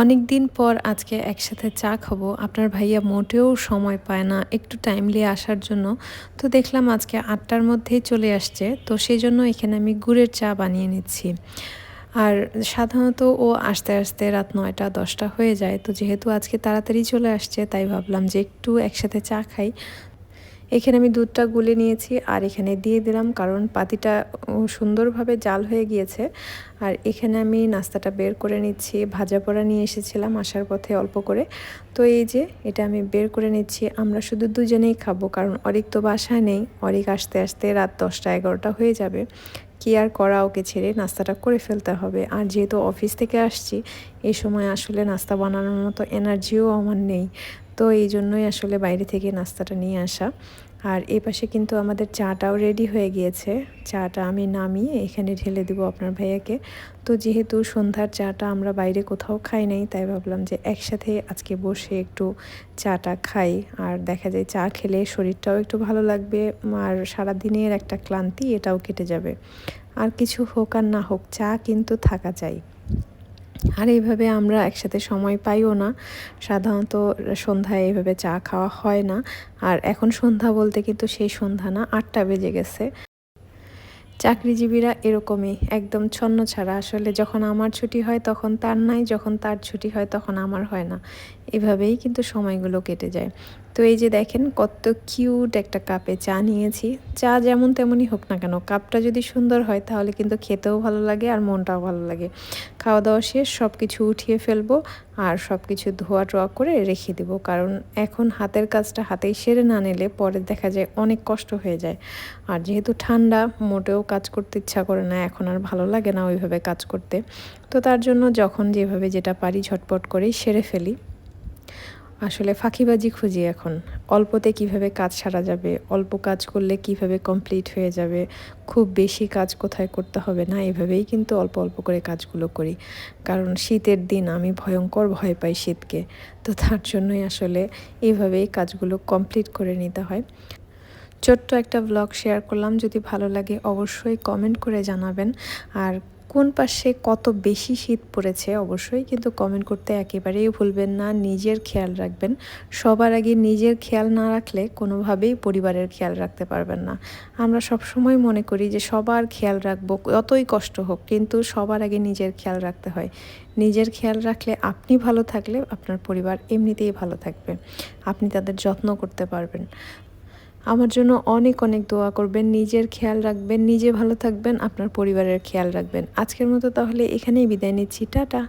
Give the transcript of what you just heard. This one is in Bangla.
অনেক দিন পর আজকে একসাথে চা খাব। আপনার ভাইয়া মোটেও সময় পায় না, একটু টাইমলি আসার জন্য। তো দেখলাম আজকে আটটার মধ্যেই চলে আসছে, তো সেই জন্য এখানে আমি গুড়ের চা বানিয়ে নিচ্ছি। আর সাধারণত ও আসতে আসতে রাত নয়টা, দশটা হয়ে যায়, তো যেহেতু আজকে তাড়াতাড়ি চলে আসছে, তাই ভাবলাম যে একটু একসাথে চা খাই। এখানে আমি দুধটা গুলে নিয়েছি আর এখানে দিয়ে দিলাম কারণ পাতিটা সুন্দরভাবে জাল হয়ে গিয়েছে। আর এখানে আমি নাস্তাটা বের করে নিচ্ছি, ভাজা পোড়া নিয়ে এসেছিলাম আসার পথে অল্প করে। তো এই যে, এটা আমি বের করে নিচ্ছি। আমরা শুধু দুজনেই খাব কারণ অরিক তো বাসায় নেই। অরিক আসতে আসতে রাত দশটা এগারোটা হয়ে যাবে। কি আর করা ওকে ছেড়ে নাস্তাটা করে ফেলতে হবে? আর যেহেতু অফিস থেকে আসছি এই সময় আসলে নাস্তা বানানোর মতো এনার্জিও আমার নেই। তো এই জন্যই আসলে বাইরে থেকে নাস্তাটা নিয়ে আসা। আর এই পাশে কিন্তু আমাদের চাটাও রেডি হয়ে গিয়েছে। চাটা আমি নামিয়ে এখানে ঢেলে দেবো আপনার ভাইয়াকে। তো যেহেতু সন্ধ্যার চাটা আমরা বাইরে কোথাও খাই নাই, তাই ভাবলাম যে একসাথে আজকে বসে একটু চাটা খাই। আর দেখা যায় চা খেলে শরীরটাও একটু ভালো লাগবে, আর সারাদিনের একটা ক্লান্তি এটাও কেটে যাবে। আর কিছু হোক আর না হোক, চা কিন্তু থাকা চাই। আর এইভাবে আমরা একসাথে সময় পাইও না। সাধারণত সন্ধ্যায় এইভাবে চা খাওয়া হয় না। আর এখন সন্ধ্যা বলতে কিন্তু সেই সন্ধ্যা না, আটটা বেজে গেছে। চাকরিজীবীরা এরকমই, একদম ছন্ন ছাড়া। আসলে যখন আমার ছুটি হয় তখন তার নাই, যখন তার ছুটি হয় তখন আমার হয় না। এভাবেই কিন্তু সময়গুলো কেটে যায়। তো এই যে দেখেন, কত কিউট একটা কাপে চা নিয়েছি। চা যেমন তেমনই হোক না কেন কাপটা যদি সুন্দর হয় তাহলে কিন্তু খেতেও ভালো লাগে আর মনটাও ভালো লাগে। খাওয়া দাওয়া শেষ সব কিছু উঠিয়ে ফেলব আর সব কিছু ধোয়া টোয়া করে রেখে দিব। কারণ এখন হাতের কাজটা হাতেই সেরে না নিলে পরে দেখা যায় অনেক কষ্ট হয়ে যায়। আর যেহেতু ঠান্ডা, মোটেও কাজ করতে ইচ্ছা করে না, এখন আর ভালো লাগে না ওইভাবে কাজ করতে। তো তার জন্য যখন যেভাবে যেটা পারি ঝটপট করেই সেরে ফেলি। আসলে ফাঁকিবাজি খুঁজি এখন। অল্পতে কীভাবে কাজ সারা যাবে, অল্প কাজ করলে কীভাবে কমপ্লিট হয়ে যাবে, খুব বেশি কাজ কোথায় করতে হবে না, এভাবেই কিন্তু অল্প অল্প করে কাজগুলো করি। কারণ শীতের দিন আমি ভয়ঙ্কর ভয় পাই শীতকে। তো তার জন্যই আসলে এইভাবেই কাজগুলো কমপ্লিট করে নিতে হয়। ছোট্ট একটা ব্লগ শেয়ার করলাম, যদি ভালো লাগে অবশ্যই কমেন্ট করে জানাবেন। আর কোন পাশে কত বেশি শীত পড়েছে অবশ্যই কিন্তু কমেন্ট করতে একেবারেই ভুলবেন না, নিজের খেয়াল রাখবেন। সবার আগে নিজের খেয়াল না রাখলে কোনোভাবেই পরিবারের খেয়াল রাখতে পারবেন না। আমরা সব সময় মনে করি যে সবার খেয়াল রাখব, যতই কষ্ট হোক, কিন্তু সবার আগে নিজের খেয়াল রাখতে হয়। নিজের খেয়াল রাখলে আপনি ভালো থাকলে আপনার পরিবার এমনিতেই ভালো থাকবে। আপনি তাদের যত্ন করতে পারবেন। আমার জন্য অনেক অনেক দোয়া করবেন, নিজের খেয়াল রাখবেন, নিজে ভালো থাকবেন, আপনার পরিবারের খেয়াল রাখবেন। আজকের মতো তাহলে এখানেই বিদায় নিচ্ছি, টাটা।